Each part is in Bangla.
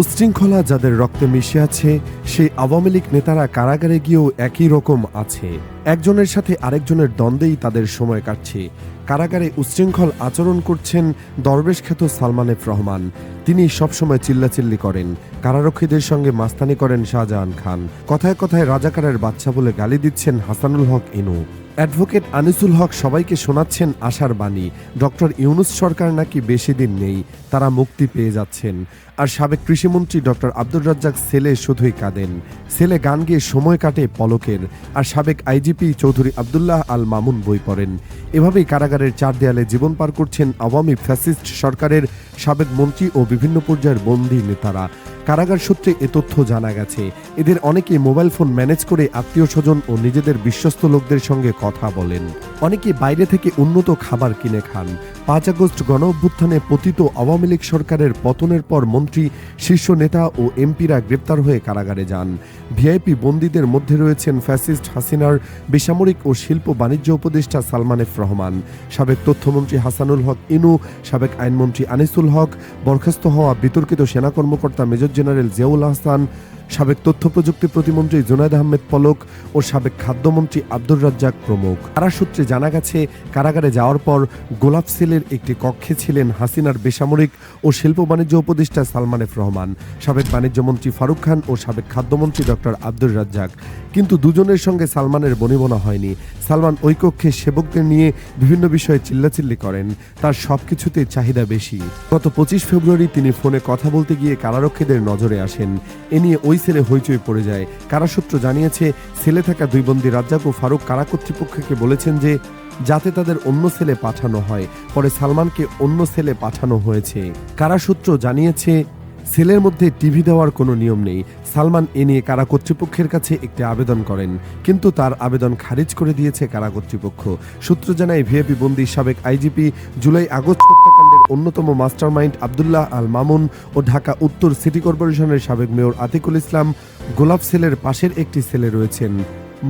উচ্ছৃঙ্খলা যাদের রক্তে মিশে আছে, সেই আওয়ামী লীগ নেতারা কারাগারে গিয়েও একই রকম আছে। একজনের সাথে আরেকজনের দ্বন্দ্বেই তাদের সময় কাটছে। কারাগারে উচ্ছৃঙ্খল আচরণ করছেন দরবেশ খ্যাত সালমান এফ রহমান। তিনি সবসময় চিল্লাচিল্লি করেন। কারারক্ষীদের সঙ্গে মাস্তানি করেন শাহজাহান খান। কথায় কথায় রাজাকারের বাচ্চা বলে গালি দিচ্ছেন হাসানুল হক ইনু। অ্যাডভোকেট আনিসুল হক সবাইকে শোনাচ্ছেন আশার বাণী। ডক্টর ইউনুস সরকার নাকি বেশি দিন নেই, তারা মুক্তি পেয়ে যাচ্ছেন। আর সাবেক কৃষিমন্ত্রী ডক্টর আব্দুর রাজ্জাক সেলে শুধুই কাঁদেন। সেলে গান গিয়ে সময় কাটে পলকের, আর সাবেক আইজিপি চৌধুরী আবদুল্লাহ আল মামুন বই পড়েন। এভাবেই কারাগারের চার দেয়ালে জীবন পার করছেন আওয়ামী ফ্যাসিস্ট সরকারের সাবেক মন্ত্রী ও বিভিন্ন পর্যায়ের বন্দী নেতারা। কারাগার সূত্রে এ তথ্য জানা গেছে। এদের অনেকে মোবাইল ফোন ম্যানেজ করে আত্মীয় স্বজন ও নিজেদের বিশ্বস্ত লোকদের সঙ্গে কথা বলেন। অনেকে বাইরে থেকে উন্নত খাবার কিনে খান। পাঁচ আগস্ট গণ অভ্যুত্থানে পতিত আওয়ামী লীগ সরকারের পতনের পর মন্ত্রী, শীর্ষ নেতা ও এমপিরা গ্রেপ্তার হয়ে কারাগারে যান। ভিআইপি বন্দীদের মধ্যে রয়েছেন ফ্যাসিস্ট হাসিনার বেসামরিক ও শিল্প বাণিজ্য উপদেষ্টা সালমান এফ রহমান। সাবেক তথ্যমন্ত্রী হাসানুল হক ইনু, সাবেক আইনমন্ত্রী আনিসুল হক, বরখাস্ত হওয়া বিতর্কিত সেনা কর্মকর্তা মেজর জেনারেল জিয়াউল হাসান সাবেক তথ্য প্রযুক্তি প্রতিমন্ত্রী জুনায়দ আহমেদ পলক ও সাবেক খাদ্যমন্ত্রী আব্দুর রাজ্জাক প্রমুখ। কারা সূত্রে জানা গেছে, কারাগারে যাওয়ার পর গোলাপ সেলের একটি কক্ষে ছিলেন হাসিনার বেসামরিক ও শিল্প বাণিজ্য উপদেষ্টা সালমান এফ রহমান, সাবেক বাণিজ্যমন্ত্রী ফারুক খান ও সাবেক খাদ্যমন্ত্রী ডক্টর আব্দুর রাজ্জাক। কিন্তু দুজনের সঙ্গে সালমানের বনিবনা হয়নি। সালমান ওই কক্ষে সেবকদের নিয়ে বিভিন্ন বিষয়ে চিল্লাচিল্লি করেন। তার সবকিছুতে চাহিদা বেশি। গত পঁচিশ ফেব্রুয়ারি তিনি ফোনে কথা বলতে গিয়ে কারারক্ষীদের নজরে আসেন। এ নিয়ে ওই সেলে হইচই পড়ে যায়। কারাসূত্র জানিয়েছে, সেলে থাকা দুই বন্দী রাজ্জাক ও ফারুক কারা কর্তৃপক্ষকে বলেছেন যে, যাতে তাদের অন্য সেলে পাঠানো হয়। পরে সালমানকে অন্য সেলে পাঠানো হয়েছে। কারাসূত্র জানিয়েছে সেলের মধ্যে টিভি দেওয়ার কোনো নিয়ম নেই। সালমান এ নিয়ে কারা কর্তৃপক্ষের কাছে একটি আবেদন করেন। কিন্তু তার আবেদন খারিজ করে দিয়েছে কারা কর্তৃপক্ষ। সূত্র জানায় ভিএপি বন্দি সাবেক আইজিপি জুলাই আগস্ট হত্যাকাণ্ডের অন্যতম মাস্টারমাইন্ড আবদুল্লাহ আল মামুন ও ঢাকা উত্তর সিটি কর্পোরেশনের সাবেক মেয়র আতিকুল ইসলাম গোলাপ সেলের পাশের একটি সেলে রয়েছেন।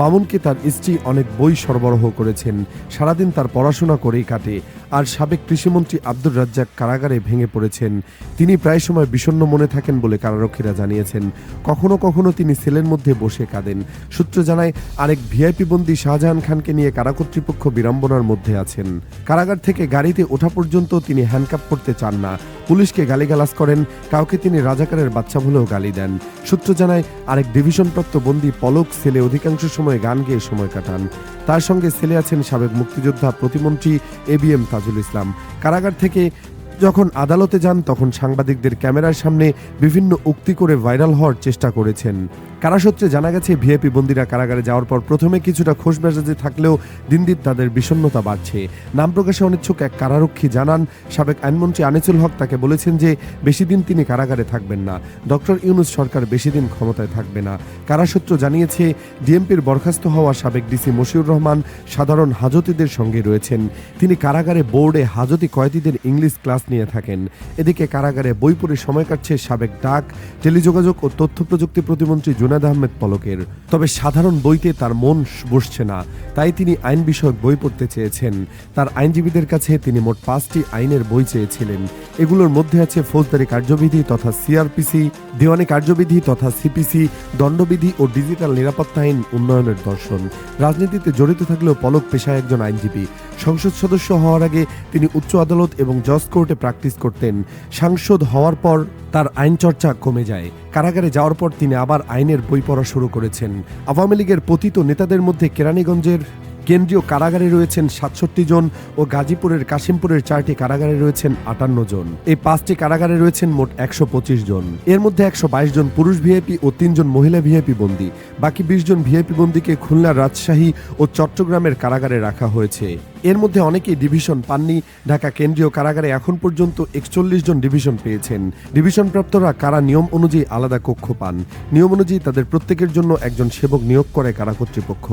মামুনকে তার স্ত্রী অনেক বই সরবরাহ করেছেন। সারাদিন তার পড়াশোনা করেই কাটে। আর সাবেক কৃষিমন্ত্রী আব্দুর রাজ্জাক কারাগারে ভেঙে পড়েছেন। তিনি প্রায় সময় বিষণ্ণ মনে থাকেন বলে কারারক্ষীরা জানিয়েছেন। কখনো কখনো তিনি সেলের মধ্যে বসে কাঁদেন। সূত্র জানায়, আরেক ভিআইপি বন্দী শাহজাহান খানকে নিয়ে কারা কর্তৃপক্ষ বিড়ম্বনার মধ্যে আছেন। কারাগার থেকে গাড়িতে ওঠা পর্যন্ত তিনি হ্যান্ডকাপ করতে চান না। পুলিশকে গালিগালাজ করেন, কাউকে তিনি রাজাকারের বাচ্চা বলেও গালি দেন। সূত্র জানায়, আরেক ডিভিশনপ্রাপ্ত বন্দী পলক সেলে অধিকাংশ সময় গান গেয়ে সময় কাটান। তার সঙ্গে সেলে আছেন সাবেক মুক্তিযোদ্ধা প্রতিমন্ত্রী A B M Tajul Islam. কারাগার থেকে যখন আদালতে যান, তখন সাংবাদিকদের ক্যামেরার সামনে বিভিন্ন উক্তি করে ভাইরাল হওয়ার চেষ্টা করেছেন। কারাসূত্রে জানা গেছে, ভিআইপি বন্দীরা কারাগারে যাওয়ার পর প্রথমে কিছুটা খোশ মেজাজে থাকলেও দিন দিন তাদের বিষণ্ণতা বাড়ছে। নাম প্রকাশে অনিচ্ছুক এক কারারক্ষী জানান, সাবেক আইনমন্ত্রী আনিসুল হক তাকে বলেছেন যে, বেশি দিন তিনি কারাগারে থাকবেন না। ডক্টর ইউনুস সরকার বেশি দিন ক্ষমতায় থাকবে না। কারাসূত্র জানিয়েছে, ডিএমপির বরখাস্ত হওয়া সাবেক ডিসি মশিউর রহমান সাধারণ হাজতিদের সঙ্গে রয়েছেন। তিনি কারাগারে বোর্ডে হাজতি কয়েদিদের ইংলিশ ক্লাস নিয়ে থাকেন। এদিকে কারাগারে বই পড়ে সময় কাটছে সাবেক ডাক, টেলিযোগাযোগ ও তথ্য প্রযুক্তি প্রতিমন্ত্রী জুনাদ আহমেদ পলকের। তবে সাধারণ বইতে তার মন বসছে না, তাই তিনি আইন বিষয়ক বই পড়তে চেয়েছেন। তার আইনজীবীদের কাছে তিনি মোট পাঁচটি আইনের বই চেয়েছিলেন। এগুলোর মধ্যে আছে ফৌজদারি কার্যবিধি তথা সিআরপিসি, দেওয়ানি কার্যবিধি তথা সিপিসি, দণ্ডবিধি ও ডিজিটাল নিরাপত্তা আইন উন্নয়নের দর্শন। রাজনীতিতে জড়িত থাকলেও পলক পেশায় একজন আইনজীবী। সংসদ সদস্য হওয়ার আগে তিনি উচ্চ আদালত এবং জজ কোর্টে প্র্যাকটিস করতেন। সাংসদ হওয়ার পর তার আইন চর্চা কমে যায়। কারাগারে যাওয়ার পর তিনি আবার আইনের বই পড়া শুরু করেছেন। আওয়ামী লীগের পতিত নেতাদের মধ্যে কেরানীগঞ্জের কেন্দ্রীয় কারাগারে রয়েছেন সাতষট্টি জন ও গাজীপুরের কাশিমপুরের চারটি কারাগারে রয়েছেন আটান্ন জন। এই পাঁচটি কারাগারে রয়েছেন মোট একশো পঁচিশ জন। এর মধ্যে একশো বাইশ জন পুরুষ ভিআইপি ও তিনজন মহিলা ভিআইপি বন্দী। বাকি বিশ জন ভিআইপি বন্দীকে খুলনা রাজশাহী ও চট্টগ্রামের কারাগারে রাখা হয়েছে। এর মধ্যে অনেকেই ডিভিশন পাননি। ঢাকা কেন্দ্রীয় কারাগারে এখন পর্যন্ত একচল্লিশ জন ডিভিশন পেয়েছেন। ডিভিশনপ্রাপ্তরা কারা নিয়ম অনুযায়ী আলাদা কক্ষ পান। নিয়ম অনুযায়ী তাদের প্রত্যেকের জন্য একজন সেবক নিয়োগ করে কারা কর্তৃপক্ষ।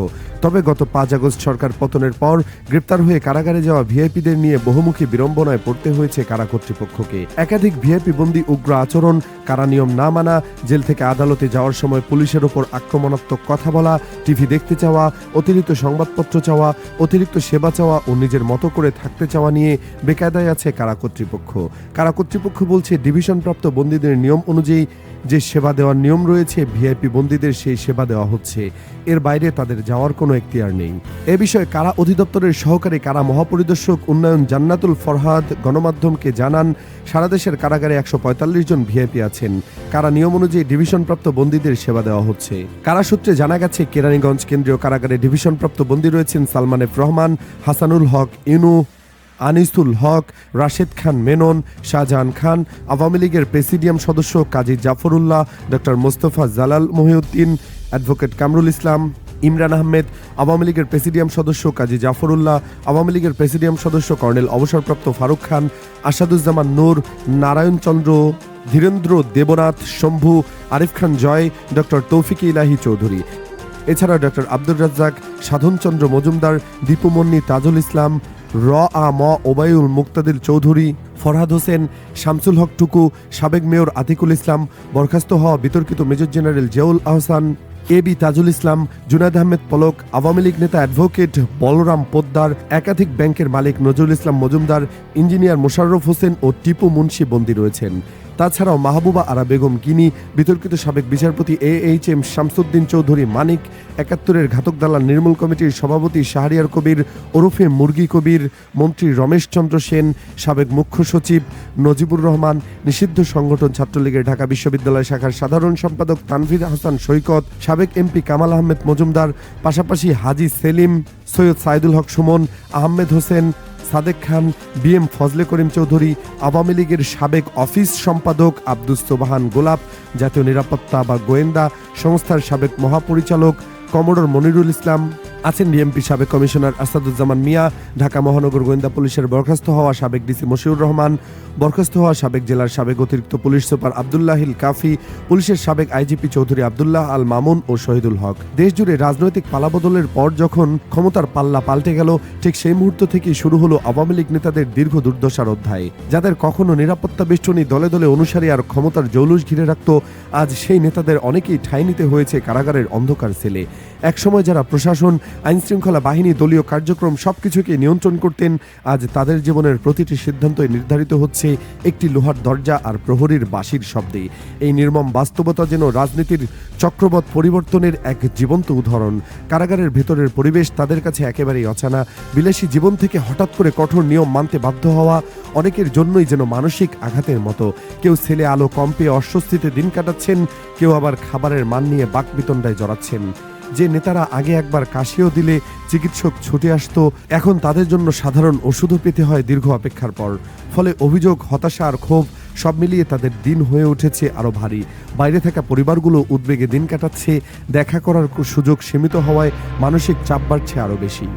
তবে গত পাঁচ আগস্ট সরকার পতনের পর গ্রেপ্তার হয়ে কারাগারে যাওয়া ভিআইপিদের নিয়ে বহুমুখী বিড়ম্বনায় পড়তে হয়েছে কারা কর্তৃপক্ষকে। একাধিক ভিআইপি বন্দী উগ্র আচরণ, কারা নিয়ম না মানা, জেল থেকে আদালতে যাওয়ার সময় পুলিশের ওপর আক্রমণাত্মক কথা বলা, টিভি দেখতে চাওয়া, অতিরিক্ত সংবাদপত্র চাওয়া, অতিরিক্ত সেবা চাওয়া ও নিজের মতো করে থাকতে চাওয়া নিয়ে বেকায়দায় আছে কারা কর্তৃপক্ষ। কারা কর্তৃপক্ষ বলছে, ডিভিশনপ্রাপ্ত বন্দীদের নিয়ম অনুযায়ী যে সেবা দেওয়ার নিয়ম রয়েছে ভিআইপি বন্দীদের সেই সেবা দেওয়া হচ্ছে। এর বাইরে তাদের যাওয়ার কোনো এখতিয়ার নেই। এ বিষয়ে কারা অধিদপ্তরের সহকারী, কারা মহাপরিদর্শক, উন্নয়ন জান্নাতুল ফরহাদ গণমাধ্যমকে জানান, সারা দেশের কারাগারে একশো পঁয়তাল্লিশ জন ভিআইপি আছেন। কারা নিয়ম অনুযায়ী ডিভিশনপ্রাপ্ত বন্দীদের সেবা দেওয়া হচ্ছে? কারা সূত্রে জানা গেছে, কেরানীগঞ্জ কেন্দ্রীয় কারাগারে ডিভিশনপ্রাপ্ত বন্দী রয়েছেন সালমান রহমান, হাসানুল হক, ইনু আনিসুল হক, রাশেদ খান মেনন, শাহজাহান খান, আওয়ামী লীগের প্রেসিডিয়াম সদস্য কাজী জাফরুল্লাহ, ডক্টর মোস্তফা জালাল মহিউদ্দিন, অ্যাডভোকেট কামরুল ইসলাম, ইমরান আহমেদ, আওয়ামী লীগের প্রেসিডিয়াম সদস্য কাজী জাফরুল্লাহ, আওয়ামী লীগের প্রেসিডিয়াম সদস্য কর্নেল অবসরপ্রাপ্ত ফারুক খান, আসাদুজ্জামান নূর, নারায়ণ চন্দ্র, ধীরেন্দ্র দেবনাথ, শম্ভু, আরিফ খান জয়, ডক্টর তৌফিক ইলাহি চৌধুরী। এছাড়া ডক্টর আব্দুর রাজ্জাক, সাধনচন্দ্র মজুমদার দীপুমন্নি তাজুল ইসলাম র আ ম ওবায়ুল মুক্তাদিল চৌধুরী, ফরহাদ হোসেন, শামসুল হক টুকু, সাবেক মেয়র আতিকুল ইসলাম, বরখাস্ত হওয়া বিতর্কিত major general Ziaul Ahsan, A B Tajul Islam, Junaid Ahmed Palak, Awami League নেতা অ্যাডভোকেট বলরাম পোদ্দার, একাধিক ব্যাংকের মালিক নজরুল ইসলাম মজুমদার, ইঞ্জিনিয়ার মোশাররফ হোসেন ও টিপু মুন্সি বন্দী রয়েছেন। তাছাড়াও মাহবুবা আরা বেগম গিনি, বিতর্কিত সাবেক বিচারপতি A H M Shamsuddin Chowdhury Manik, একাত্তরের ঘাতক দালাল নির্মূল কমিটির সভাপতি শাহরিয়ার কবির, ওরফে মুরগি কবির, মন্ত্রী রমেশ চন্দ্র সেন, সাবেক মুখ্য সচিব নজিবুর রহমান, নিষিদ্ধ সংগঠন ছাত্রলীগের ঢাকা বিশ্ববিদ্যালয় শাখার সাধারণ সম্পাদক তানভীর হাসান সৈকত, সাবেক এমপি কামাল আহমেদ মজুমদার, পাশাপাশি হাজি সেলিম, সৈয়দ সাইদুল হক সুমন, আহমেদ হোসেন সাদেক খান, বি এম ফজলে করিম চৌধুরী, আওয়ামী লীগের সাবেক অফিস সম্পাদক আব্দুস সোবাহান গোলাপ, জাতীয় নিরাপত্তা বা গোয়েন্দা সংস্থার সাবেক মহাপরিচালক কমোডর মনিরুল ইসলাম। আছেন ডিএমপি সাবেক কমিশনার আসাদুজ্জামান মিয়া, ঢাকা মহানগর গোয়েন্দা পুলিশের বরখাস্ত হওয়া সাবেক ডিসি মশিউর রহমান, বরখাস্ত হওয়া সাবেক জেলার সাবেক অতিরিক্ত পুলিশ সুপার আবদুল্লাহিল কাফি, পুলিশের সাবেক আইজিপি চৌধুরী আবদুল্লাহ আল মামুন ও শহীদুল হক। দেশজুড়ে রাজনৈতিক পালাবদলের পর যখন ক্ষমতার পাল্লা পাল্টে গেল, ঠিক সেই মুহূর্ত থেকেই শুরু হলো আওয়ামী লীগ নেতাদের দীর্ঘ দুর্দশার অধ্যায়। যাদের কখনো নিরাপত্তা বেষ্টনী দলে দলে অনুসারী আর ক্ষমতার জৌলুস ঘিরে রাখত, আজ সেই নেতাদের অনেকেই ঠাঁই নিতে হয়েছে কারাগারের অন্ধকার সেলে। একসময় যারা প্রশাসন আইন শৃঙ্খলা বাহিনী, দলীয় কার্যক্রম সবকিছুকে নিয়ন্ত্রণ করতেন, আজ তাদের জীবনের প্রতিটি সিদ্ধান্তই নির্ধারিত হচ্ছে একটি লোহার দরজা আর প্রহরীর বাঁশির শব্দে। এই নির্মম বাস্তবতা যেন রাজনীতির চক্রবৎ পরিবর্তনের এক জীবন্ত উদাহরণ। কারাগারের ভেতরের পরিবেশ তাদের কাছে একেবারেই অচানা বিলাসী জীবন থেকে হঠাৎ করে কঠোর নিয়ম মানতে বাধ্য হওয়া অনেকের জন্যই যেন মানসিক আঘাতের মতো। কেউ ছেলে আলো কম পেয়ে অস্বস্তিতে দিন কাটাচ্ছেন, কেউ আবার খাবারের মান নিয়ে বাকবিতণ্ডায় জড়াচ্ছেন। যে নেতারা আগে একবার কাশিও দিলে চিকিৎসক ছুটে আসতো, এখন তাদের জন্য সাধারণ ওষুধও পেতে হয় দীর্ঘ অপেক্ষার পর। ফলে অভিযোগ, হতাশা আর ক্ষোভ সব মিলিয়ে তাদের দিন হয়ে উঠেছে আরও ভারী। বাইরে থাকা পরিবারগুলো উদ্বেগে দিন কাটাচ্ছে, দেখা করার সুযোগ সীমিত হওয়ায় মানসিক চাপ বাড়ছে আরও বেশি।